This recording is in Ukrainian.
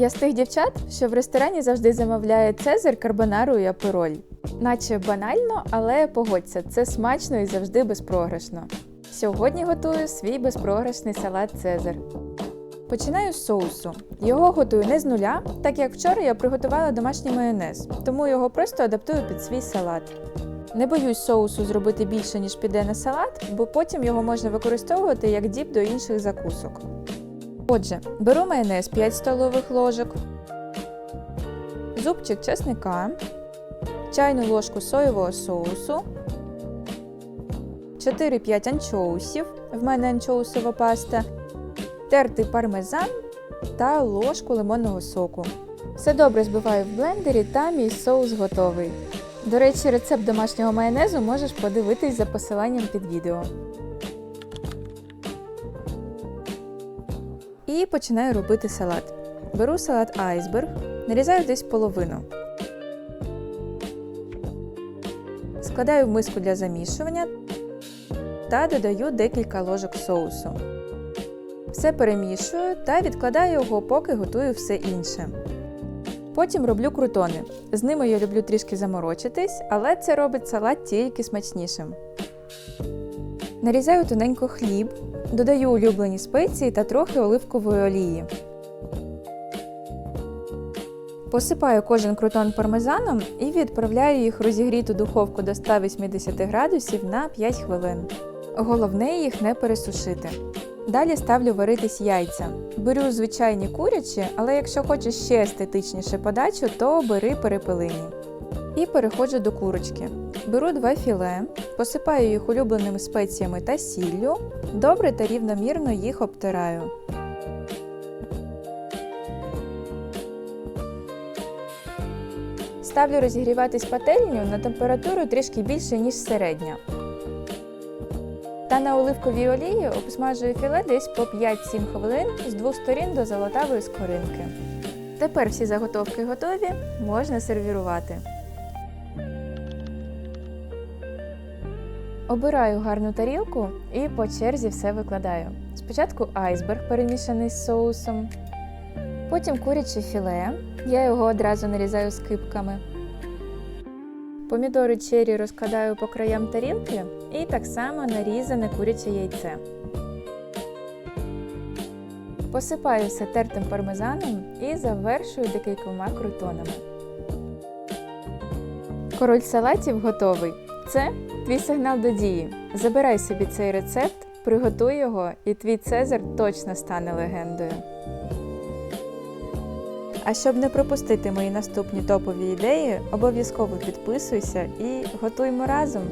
Я з тих дівчат, що в ресторані завжди замовляє цезар, карбонару і апероль. Наче банально, але погодься, це смачно і завжди безпрограшно. Сьогодні готую свій безпрограшний салат Цезар. Починаю з соусу. Його готую не з нуля, так як вчора я приготувала домашній майонез, тому його просто адаптую під свій салат. Не боюсь соусу зробити більше, ніж піде на салат, бо потім його можна використовувати як діп до інших закусок. Отже, беру майонез 5 столових ложок, зубчик чесника, чайну ложку соєвого соусу, 4-5 анчоусів, в мене анчоусова паста, тертий пармезан та ложку лимонного соку. Все добре збиваю в блендері та мій соус готовий. До речі, рецепт домашнього майонезу можеш подивитись за посиланням під відео. І починаю робити салат. Беру салат айсберг, нарізаю десь половину. Складаю в миску для замішування та додаю декілька ложок соусу. Все перемішую та відкладаю його, поки готую все інше. Потім роблю крутони. З ними я люблю трішки заморочитись, але це робить салат тільки смачнішим. Нарізаю тоненько хліб, додаю улюблені спеції та трохи оливкової олії. Посипаю кожен крутон пармезаном і відправляю їх розігріту духовку до 180 градусів на 5 хвилин. Головне їх не пересушити. Далі ставлю варитись яйця. Беру звичайні курячі, але якщо хочеш ще естетичніше подачу, то бери перепелині. І переходжу до курочки. Беру два філе, посипаю їх улюбленими спеціями та сіллю, добре та рівномірно їх обтираю. Ставлю розігріватись пательню на температуру трішки більше, ніж середня. Та на оливковій олії обсмажую філе десь по 5-7 хвилин з двох сторін до золотавої скоринки. Тепер всі заготовки готові, можна сервірувати. Обираю гарну тарілку і по черзі все викладаю. Спочатку айсберг перемішаний з соусом, потім куряче філе. Я його одразу нарізаю скибками. Помідори черрі розкладаю по краям тарілки і так само нарізане куряче яйце. Посипаю все тертим пармезаном і завершую декількома крутонами. Король салатів готовий. Це твій сигнал до дії. Забирай собі цей рецепт, приготуй його, і твій Цезар точно стане легендою. А щоб не пропустити мої наступні топові ідеї, обов'язково підписуйся і готуймо разом!